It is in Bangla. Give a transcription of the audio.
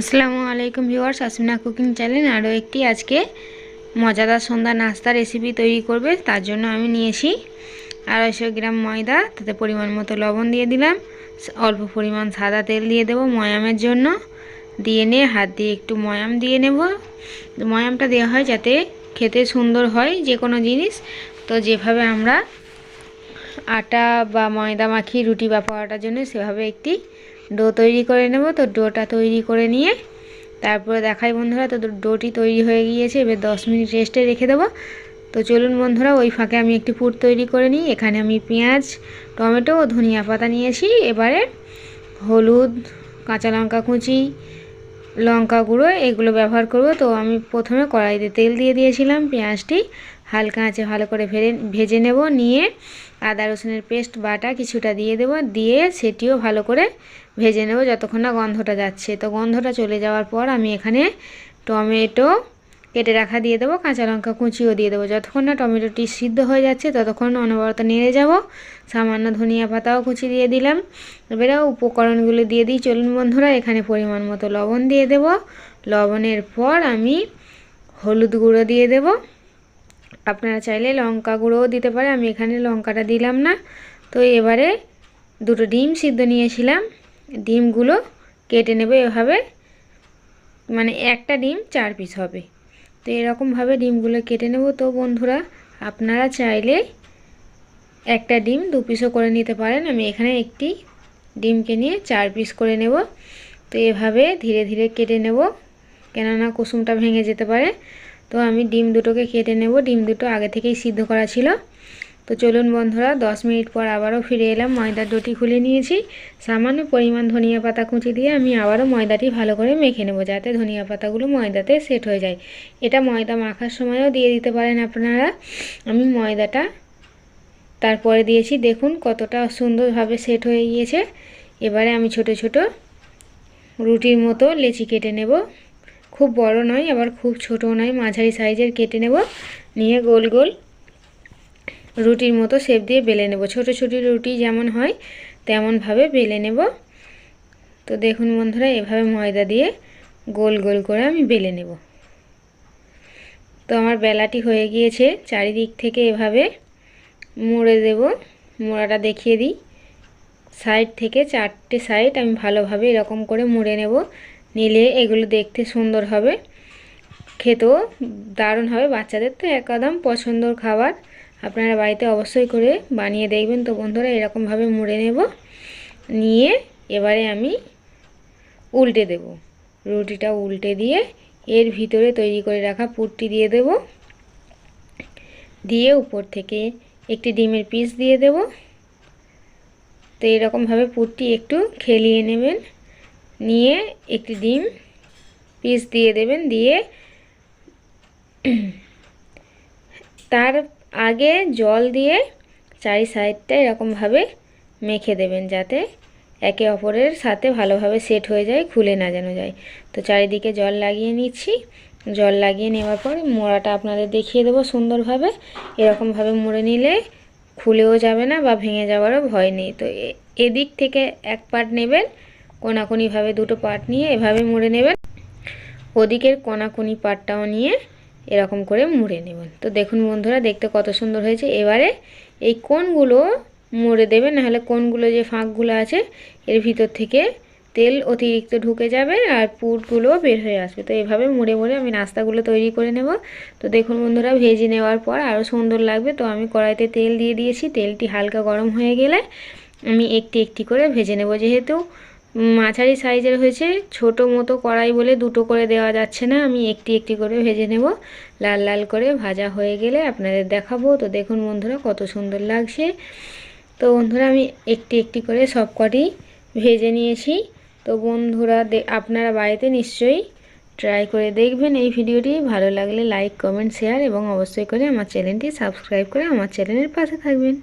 আসসালামু আলাইকুম ভিউয়ার্স, আসমিনা কুকিং চ্যানেল আরও একটি আজকে মজাদার সন্ধ্যা নাস্তা রেসিপি তৈরি করবে। তার জন্য আমি নিয়েছি আড়াইশো গ্রাম ময়দা, তাতে পরিমাণ মতো লবণ দিয়ে দিলাম। অল্প পরিমাণ সাদা তেল দিয়ে দেবো ময়ামের জন্য। দিয়ে নিয়ে হাত দিয়ে একটু ময়াম দিয়ে নেব। ময়ামটা দেওয়া হয় যাতে খেতে সুন্দর হয় যে কোনো জিনিস। তো যেভাবে আমরা আটা বা ময়দা মাখি রুটি বা পরোটার জন্য সেভাবে একটি ডো তৈরি করে নেব। তো ডোটা তৈরি করে নিয়ে তারপরে দেখাই বন্ধুরা, তো ডোটি তৈরি হয়ে গিয়েছে, এবার দশ মিনিট রেস্টে রেখে দেবো। তো চলুন বন্ধুরা, ওই ফাঁকে আমি একটি পুর তৈরি করে নিই। এখানে আমি পেঁয়াজ, টমেটো ও ধনিয়া পাতা নিয়েছি। এবারে হলুদ, কাঁচা লঙ্কা কুচি, লঙ্কা গুঁড়ো, এগুলো ব্যবহার করব। তো আমি প্রথমে কড়াইতে তেল দিয়ে দিয়েছিলাম পেঁয়াজটি। হালকা আঁচে ভালো করে ভেজে ভেজে নেব। নিয়ে আদা রসুনের পেস্ট, বাটা কিছুটা দিয়ে দেব। দিয়ে সেটিও ভালো করে ভেজে নেব যতক্ষণ না গন্ধটা যাচ্ছে। তো গন্ধটা চলে যাওয়ার পর আমি এখানে টমেটো কেটে রাখা দিয়ে দেবো, কাঁচা লঙ্কা কুচিও দিয়ে দেবো। যতক্ষণ না টমেটোটি সিদ্ধ হয়ে যাচ্ছে, ততক্ষণ অনবরত নেড়ে যাব। সামান্য ধনিয়া পাতাও কুচি দিয়ে দিলাম। এবারে উপকরণগুলো দিয়ে দিই। চলুন বন্ধুরা, এখানে পরিমাণ মতো লবণ দিয়ে দেব। লবণের পর আমি হলুদ গুঁড়ো দিয়ে দেব। আপনারা চাইলে লঙ্কা গুঁড়োও দিতে পারে, আমি এখানে লঙ্কাটা দিলাম না। তো এবারে দুটো ডিম সিদ্ধ নিয়েছিলাম। ডিমগুলো কেটে নেবে এভাবে। মানে একটা ডিম চার পিস হবে। তো এরকমভাবে ডিমগুলো কেটে নেব। তো বন্ধুরা, আপনারা চাইলে একটা ডিম দু পিসও করে নিতে পারেন। আমি এখানে একটি ডিমকে নিয়ে চার পিস করে নেব। তো এভাবে ধীরে ধীরে কেটে নেব, কেননা কুসুমটা ভেঙে যেতে পারে। তো আমি ডিম দুটোকে কেটে নেব। ডিম দুটো আগে থেকেই সিদ্ধ করা ছিল। তো চলুন বন্ধুরা, দশ মিনিট পর আবারও ফিরে এলাম, ময়দার ডোটি খুলে নিয়েছি। সামান্য পরিমাণ ধনিয়া পাতা কুচি দিয়ে আমি আবারও ময়দাটি ভালো করে মেখে নেব, যাতে ধনিয়া পাতাগুলো ময়দাতে সেট হয়ে যায়। এটা ময়দা মাখার সময়ও দিয়ে দিতে পারেন আপনারা। আমি ময়দাটা তারপরে দিয়েছি, দেখুন কতটা সুন্দরভাবে সেট হয়ে গিয়েছে। এবারে আমি ছোট ছোট রুটির মতো লেচি কেটে নেব। খুব বড় নয়, আবার খুব ছোট নয়, মাঝারি সাইজের কেটে নেব। নিয়ে গোল গোল রুটির মতো শেপ দিয়ে বেলে নেব। ছোট ছোট রুটি যেমন হয়, তেমনভাবে বেলে নেব। তো দেখুন বন্ধুরা, এভাবে ময়দা দিয়ে গোল গোল করে আমি বেলে নেব। তো আমার বেলাটি হয়ে গিয়েছে। চারিদিক থেকে এভাবে মুড়ে দেব। মোড়াটা দেখিয়ে দিই। সাইড থেকে চারটে সাইড আমি ভালোভাবে এরকম করে মুড়ে নেব। নিলে এগুলো দেখতে সুন্দর হবে। খেতেও দারুণ হবে। বাচ্চাদের তো একদম পছন্দর খাবার। আপনারা বাড়িতে অবশ্যই করে বানিয়ে দেখবেন। তো বন্ধুরা, এরকমভাবে মুড়ে নেব। নিয়ে এবারে আমি উল্টে দেব। রুটিটা উল্টে দিয়ে এর ভিতরে তৈরি করে রাখা পুরটি দিয়ে দেব। দিয়ে উপর থেকে একটি ডিমের পিস দিয়ে দেব। তো এরকমভাবে পুরটি একটু খেলিয়ে নেবেন। নিয়ে একটি ডিম পিস দিয়ে দেবেন। দিয়ে তার আগে জল দিয়ে চারি সাইডটা এরকমভাবে মেখে দেবেন যাতে একে অপরের সাথে ভালোভাবে সেট হয়ে যায়, খুলে না যেন যায়। তো চারিদিকে জল লাগিয়ে নিচ্ছি। জল লাগিয়ে নেওয়ার পর মোড়াটা আপনাদের দেখিয়ে দেবো সুন্দরভাবে। এরকমভাবে মুড়ে নিলে খুলেও যাবে না বা ভেঙে যাওয়ারও ভয় নেই। তো এদিক থেকে এক পার্ট নেবেন, কোনাকুনিভাবে দুটো পার্ট নিয়ে এভাবে মুড়ে নেবেন। ওদিকের কোনাকুনি পার্টটাও নিয়ে এরকম করে মুড়ে নেবেন। তো দেখুন বন্ধুরা, দেখতে কত সুন্দর হয়েছে। এবারে এই কোনগুলো মুড়ে দেবেন নাহলে কোনগুলো যে ফাঁকগুলো আছে, এর ভিতর থেকে তেল অতিরিক্ত ঢুকে যাবে আর পুরগুলো বের হয়ে আসবে। তো এভাবে মুড়ে মুড়ে আমি নাস্তাগুলো তৈরি করে নেব। তো দেখুন বন্ধুরা, ভেজে নেওয়ার পর আরও সুন্দর লাগবে। তো আমি কড়াইতে তেল দিয়ে দিয়েছি। তেলটি হালকা গরম হয়ে গেলে আমি একটি একটি করে ভেজে নেব যেহেতু মাঝারি সাইজের হয়েছে, ছোট মতো কড়াই বলে দুটো করে দেওয়া যাচ্ছে না। আমি একটি একটি করে ভেজে নেব। লাল লাল করে ভাজা হয়ে গেলে আপনাদের দেখাবো। তো দেখুন বন্ধুরা কত সুন্দর লাগছে। তো বন্ধুরা আমি একটি একটি করে সব কটি ভেজে নিয়েছি। তো বন্ধুরা আপনারা বাড়িতে নিশ্চয়ই ট্রাই করে দেখবেন এই ভিডিওটি। ভালো লাগলে লাইক, কমেন্ট, শেয়ার এবং অবশ্যই করে আমার চ্যানেলটি সাবস্ক্রাইব করে আমার চ্যানেলের পাশে থাকবেন।